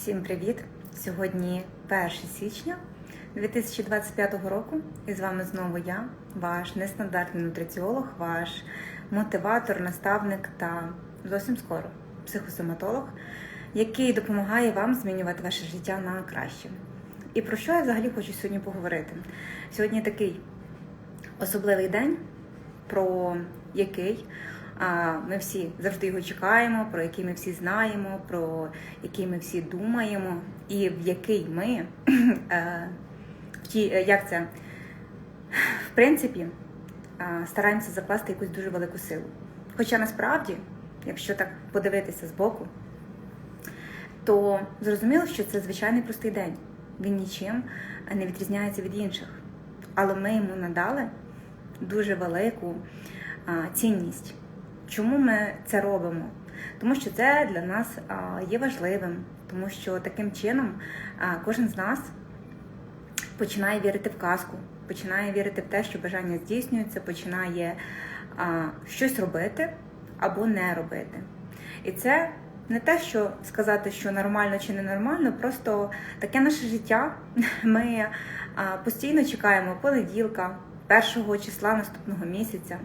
Всім привіт! Сьогодні 1 січня 2025 року, і з вами знову я, ваш нестандартний нутриціолог, ваш мотиватор, наставник та зовсім скоро психосоматолог, який допомагає вам змінювати ваше життя на краще. І про що я взагалі хочу сьогодні поговорити? Сьогодні такий особливий день, про який ми всі завжди його чекаємо, про який ми всі знаємо, про який ми всі думаємо, і в який ми е, в ті, е, як це, в принципі, стараємося закласти якусь дуже велику силу. Хоча насправді, якщо так подивитися збоку, то зрозуміло, що це звичайний простий день. Він нічим не відрізняється від інших. Але ми йому надали дуже велику цінність. Чому ми це робимо? Тому що це для нас є важливим, тому що таким чином кожен з нас починає вірити в казку, починає вірити в те, що бажання здійснюється, починає щось робити або не робити. І це не те, що сказати, що нормально чи ненормально, просто таке наше життя. Ми постійно чекаємо понеділка, першого числа наступного місяця,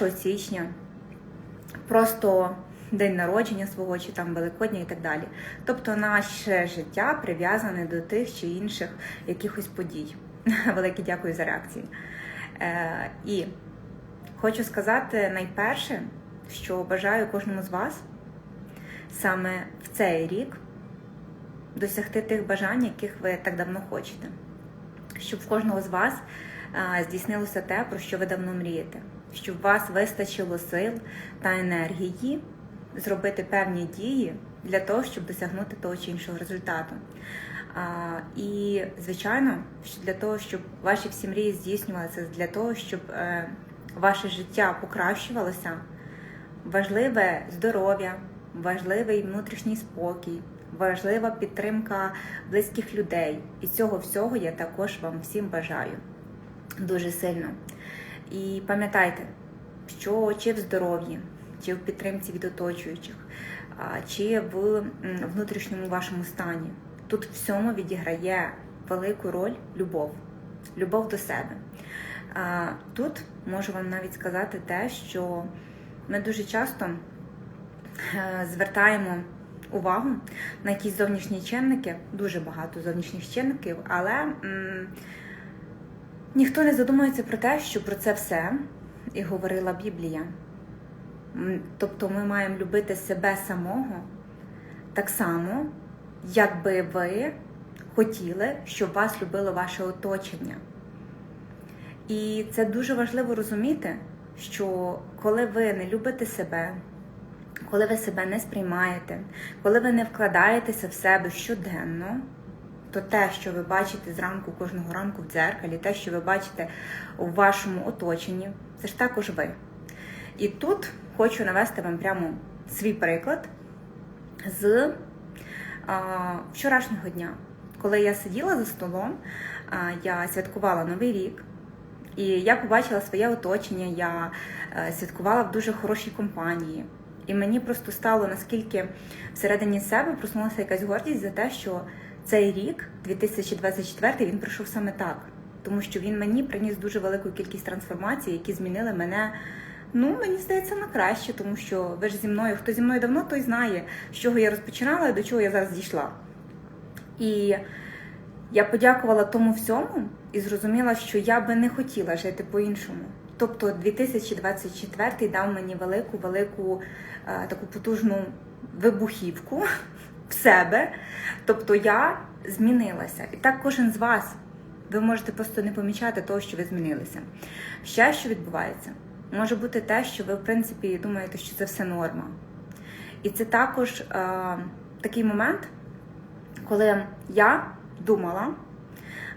1 січня, просто день народження свого чи там Великодня і так далі. Тобто наше життя прив'язане до тих чи інших якихось подій. Велике дякую за реакції. Е, і хочу сказати найперше, що бажаю кожному з вас саме в цей рік досягти тих бажань, яких ви так давно хочете. Щоб в кожного з вас а, здійснилося те, про що ви давно мрієте, щоб у вас вистачило сил та енергії зробити певні дії для того, щоб досягнути того чи іншого результату. А, і, звичайно, для того, щоб ваші всі мрії здійснювалися, для того, щоб е, ваше життя покращувалося, важливе здоров'я, важливий внутрішній спокій, важлива підтримка близьких людей. І цього всього я також вам всім бажаю дуже сильно. І пам'ятайте, що чи в здоров'ї, чи в підтримці від оточуючих, чи в внутрішньому вашому стані. Тут всьому відіграє велику роль любов, любов до себе. Тут можу вам навіть сказати те, що ми дуже часто е, звертаємо увагу на якісь зовнішні чинники, дуже багато зовнішніх чинників, але ніхто не задумується про те, що про це все і говорила Біблія. Тобто ми маємо любити себе самого так само, як би ви хотіли, щоб вас любило ваше оточення. І це дуже важливо розуміти, що коли ви не любите себе, коли ви себе не сприймаєте, коли ви не вкладаєтеся в себе щоденно, то те, що ви бачите зранку кожного ранку в дзеркалі, те, що ви бачите у вашому оточенні, це ж також ви. І тут хочу навести вам прямо свій приклад з а, вчорашнього дня. Коли я сиділа за столом, а, я святкувала Новий рік. І я побачила своє оточення, я е, святкувала в дуже хорошій компанії. І мені просто стало наскільки всередині себе проснулася якась гордість за те, що цей рік, 2024, він пройшов саме так. Тому що він мені приніс дуже велику кількість трансформацій, які змінили мене. Ну, мені здається, на краще, тому що ви ж зі мною, хто зі мною давно, той знає, з чого я розпочинала і до чого я зараз дійшла. І я подякувала тому всьому і зрозуміла, що я би не хотіла жити по-іншому. Тобто 2024 дав мені велику, велику е, таку потужну вибухівку в себе. Тобто я змінилася. І так кожен з вас. Ви можете просто не помічати того, що ви змінилися. Ще що відбувається? Може бути те, що ви, в принципі, думаєте, що це все норма. І це також е, такий момент, коли я думала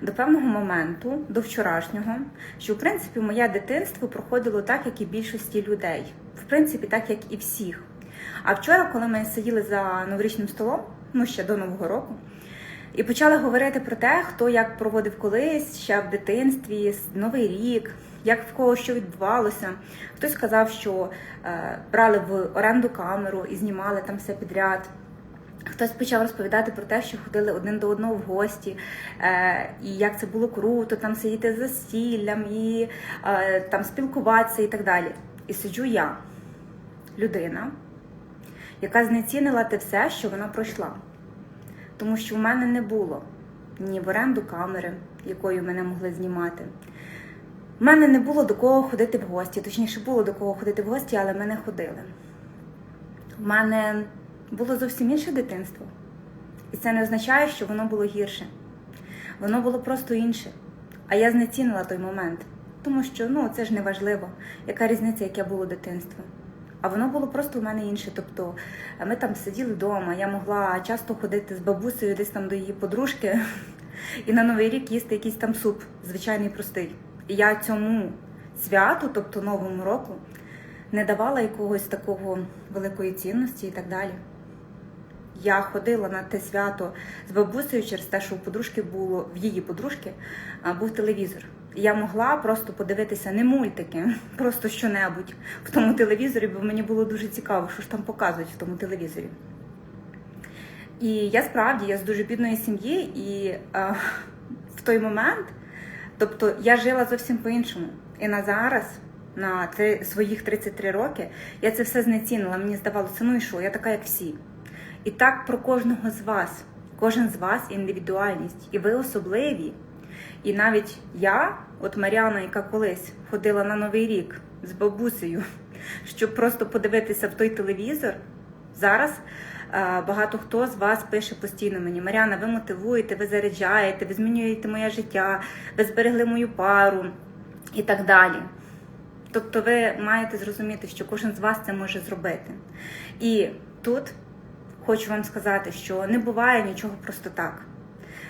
до певного моменту, до вчорашнього, що в принципі моє дитинство проходило так, як і більшості людей, в принципі, так як і всіх. А вчора, коли ми сиділи за новорічним столом, ну ще до Нового року, і почали говорити про те, хто як проводив колись ще в дитинстві, Новий рік, як в кого що відбувалося. Хтось сказав, що е, брали в оренду камеру і знімали там все підряд. Хтось почав розповідати про те, що ходили один до одного в гості, е, і як це було круто, там сидіти за стіллям і е, там спілкуватися і так далі. І сиджу я, людина, яка знецінила те все, що вона пройшла. Тому що в мене не було ні в оренду камери, якою мене могли знімати. У мене не було до кого ходити в гості, точніше було до кого ходити в гості, але ми не ходили. У мене було зовсім інше дитинство. І це не означає, що воно було гірше. Воно було просто інше. А я знецінила той момент, тому що ну, це ж не важливо, яка різниця, яке було дитинство. А воно було просто у мене інше. Тобто ми там сиділи вдома, я могла часто ходити з бабусею десь там до її подружки і на Новий рік їсти якийсь там суп, звичайний простий. І я цьому святу, тобто Новому року, не давала якогось такого великої цінності і так далі. Я ходила на те свято з бабусею через те, що у подружки було в її подружки був телевізор. Я могла просто подивитися не мультики, просто що-небудь в тому телевізорі, бо мені було дуже цікаво, що ж там показують в тому телевізорі. І я справді я з дуже бідної сім'ї, і а, в той момент, тобто я жила зовсім по-іншому. І на зараз, на три, своїх 33 роки, я це все знецінила. Мені здавалося, ну і що, я така, як всі. І так про кожного з вас. Кожен з вас індивідуальність, і ви особливі. І навіть я, от Маріана, яка колись ходила на Новий рік з бабусею, щоб просто подивитися в той телевізор, зараз е, багато хто з вас пише постійно мені: Маріана, ви мотивуєте, ви заряджаєте, ви змінюєте моє життя, ви зберегли мою пару і так далі. Тобто ви маєте зрозуміти, що кожен з вас це може зробити. І тут хочу вам сказати, що не буває нічого просто так.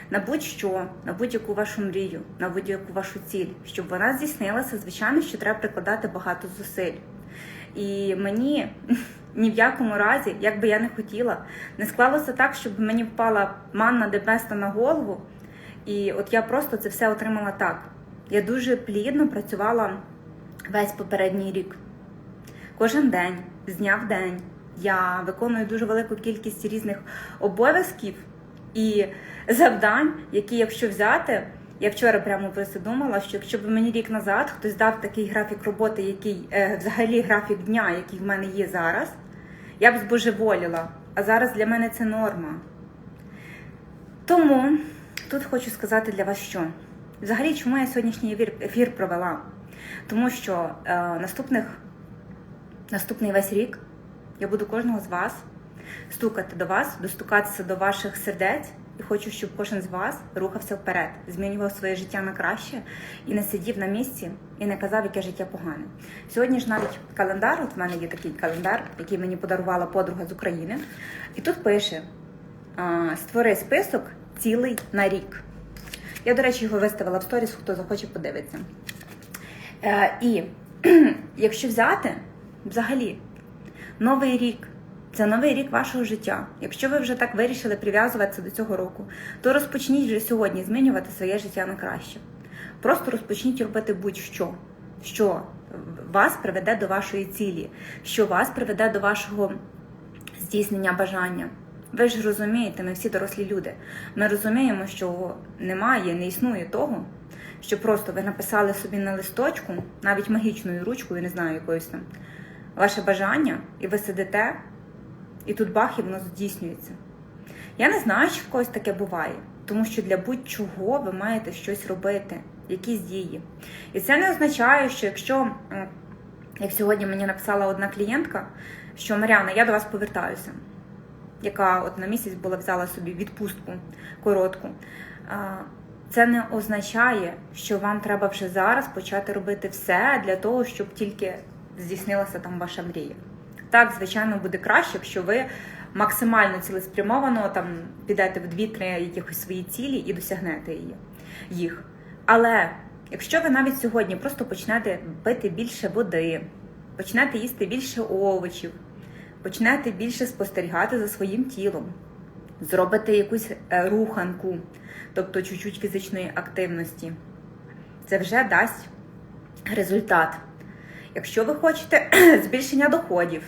На будь-що, на будь-яку вашу мрію, на будь-яку вашу ціль, щоб вона здійснилася, звичайно, що треба прикладати багато зусиль. І мені ні в якому разі, як би я не хотіла, не склалося так, щоб мені впала манна небесна на голову. І от я просто це все отримала так. Я дуже плідно працювала весь попередній рік. Кожен день, з дня в день, я виконую дуже велику кількість різних обов'язків і завдань, які, якщо взяти, я вчора прямо про це думала, що якщо б мені рік назад хтось дав такий графік роботи, який е, взагалі графік дня, який в мене є зараз, я б збожеволіла. А зараз для мене це норма. Тому тут хочу сказати для вас, що взагалі, чому я сьогоднішній ефір, ефір провела? Тому що е, наступних, наступний весь рік я буду кожного з вас стукати до вас, достукатися до ваших сердець. І хочу, щоб кожен з вас рухався вперед, змінював своє життя на краще і не сидів на місці і не казав, яке життя погане. Сьогодні ж навіть календар, от в мене є такий календар, який мені подарувала подруга з України. І тут пише: створи список цілий на рік. Я, до речі, його виставила в сторіс, хто захоче подивитися. Е, і якщо взяти взагалі новий рік. Це новий рік вашого життя. Якщо ви вже так вирішили прив'язуватися до цього року, то розпочніть вже сьогодні змінювати своє життя на краще. Просто розпочніть робити будь-що, що вас приведе до вашої цілі, що вас приведе до вашого здійснення бажання. Ви ж розумієте, ми всі дорослі люди. Ми розуміємо, що немає, не існує того, що просто ви написали собі на листочку, навіть магічною ручкою, не знаю якоюсь там, ваше бажання, і ви сидите. І тут бах, і воно здійснюється. Я не знаю, чи в когось таке буває, тому що для будь-чого ви маєте щось робити, якісь дії. І це не означає, що якщо, як сьогодні мені написала одна клієнтка, що Маріана, я до вас повертаюся, яка от на місяць була взяла собі відпустку коротку. Це не означає, що вам треба вже зараз почати робити все для того, щоб тільки здійснилася там ваша мрія. Так, звичайно, буде краще, якщо ви максимально цілеспрямовано там підете в дві-три якихось свої цілі і досягнете її, їх. Але якщо ви навіть сьогодні просто почнете пити більше води, почнете їсти більше овочів, почнете більше спостерігати за своїм тілом, зробите якусь е, руханку, тобто чуть-чуть фізичної активності, це вже дасть результат. Якщо ви хочете збільшення доходів,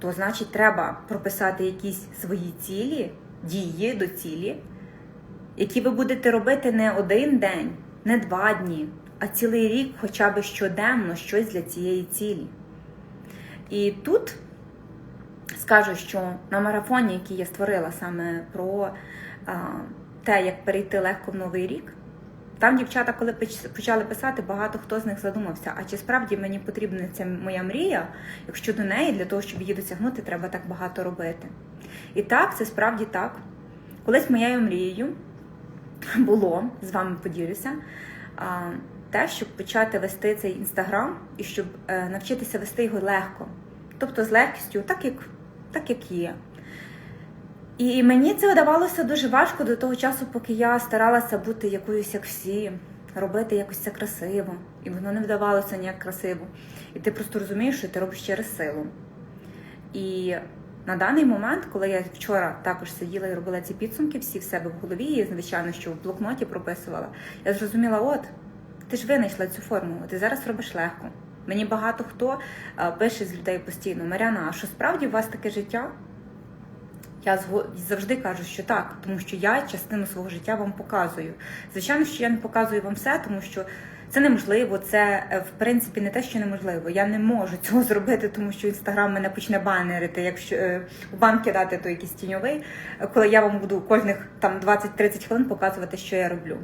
то значить треба прописати якісь свої цілі, дії до цілі, які ви будете робити не один день, не два дні, а цілий рік, хоча б щоденно щось для цієї цілі. І тут скажу, що на марафоні, який я створила саме про те, як перейти легко в новий рік, там дівчата, коли почали писати, багато хто з них задумався, а чи справді мені потрібна ця моя мрія, якщо до неї для того, щоб її досягнути, треба так багато робити. І так, це справді так. Колись моєю мрією було, з вами поділюся, те, щоб почати вести цей інстаграм і щоб е, навчитися вести його легко. Тобто з легкістю, так як, так як є. І мені це давалося дуже важко до того часу, поки я старалася бути якоюсь як всі, робити якось це красиво. І воно не вдавалося ніяк красиво. І ти просто розумієш, що ти робиш через силу. І на даний момент, коли я вчора також сиділа і робила ці підсумки, всі в себе в голові, і звичайно, що в блокноті прописувала, я зрозуміла, от, ти ж винайшла цю формулу, ти зараз робиш легко. Мені багато хто е, пише з людей постійно, Маряна, а що справді у вас таке життя? Я завжди кажу, що так, тому що я частину свого життя вам показую. Звичайно, що я не показую вам все, тому що це неможливо, це е, в принципі не те, що неможливо. Я не можу цього зробити, тому що інстаграм мене почне банерити, якщо е, в банк кидати то якийсь тіньовий, е, коли я вам буду кожних там 20-30 хвилин показувати, що я роблю.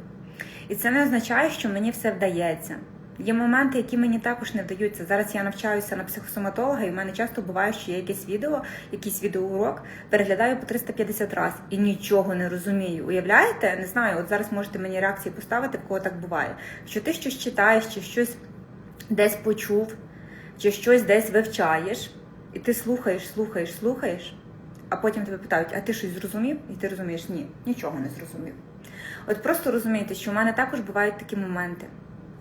І це не означає, що мені все вдається. Є моменти, які мені також не вдаються. Зараз я навчаюся на психосоматолога, і в мене часто буває, що я якесь відео, якийсь відеоурок переглядаю по 350 разів і нічого не розумію. Уявляєте? Не знаю, от зараз можете мені реакції поставити, в кого так буває. Що ти щось читаєш, чи щось десь почув, чи щось десь вивчаєш, і ти слухаєш, слухаєш, слухаєш, а потім тебе питають, а ти щось зрозумів? І ти розумієш, ні, нічого не зрозумів. От просто розумійте, що в мене також бувають такі моменти.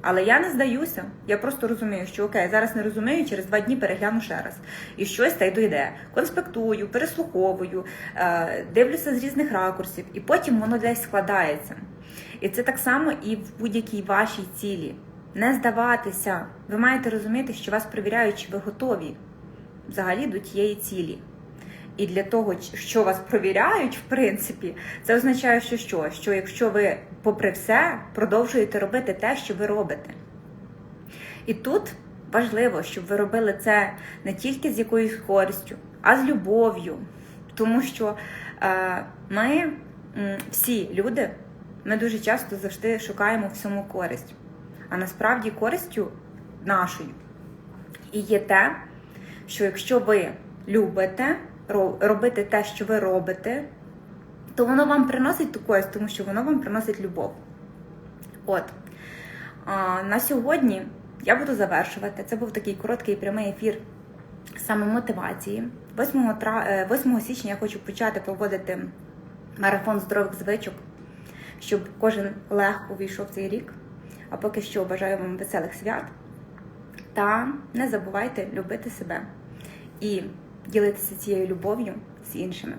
Але я не здаюся. Я просто розумію, що окей, зараз не розумію, через два дні перегляну ще раз. І щось та й дойде. Конспектую, переслуховую, е, дивлюся з різних ракурсів, і потім воно десь складається. І це так само і в будь-якій вашій цілі. Не здаватися. Ви маєте розуміти, що вас перевіряють, чи ви готові взагалі до тієї цілі. І для того, що вас провіряють, в принципі, це означає, що що? Що якщо ви, попри все, продовжуєте робити те, що ви робите. І тут важливо, щоб ви робили це не тільки з якоюсь користю, а з любов'ю. Тому що е, ми всі люди, ми дуже часто завжди шукаємо всьому користь. А насправді користю нашою і є те, що якщо ви любите робити те, що ви робите, то воно вам приносить ту користь, тому що воно вам приносить любов. От. На сьогодні я буду завершувати. Це був такий короткий прямий ефір саме мотивації. 8, тра... е, 8 січня я хочу почати проводити марафон здорових звичок, щоб кожен легко увійшов цей рік. А поки що бажаю вам веселих свят. Та не забувайте любити себе і ділитися цією любов'ю з іншими.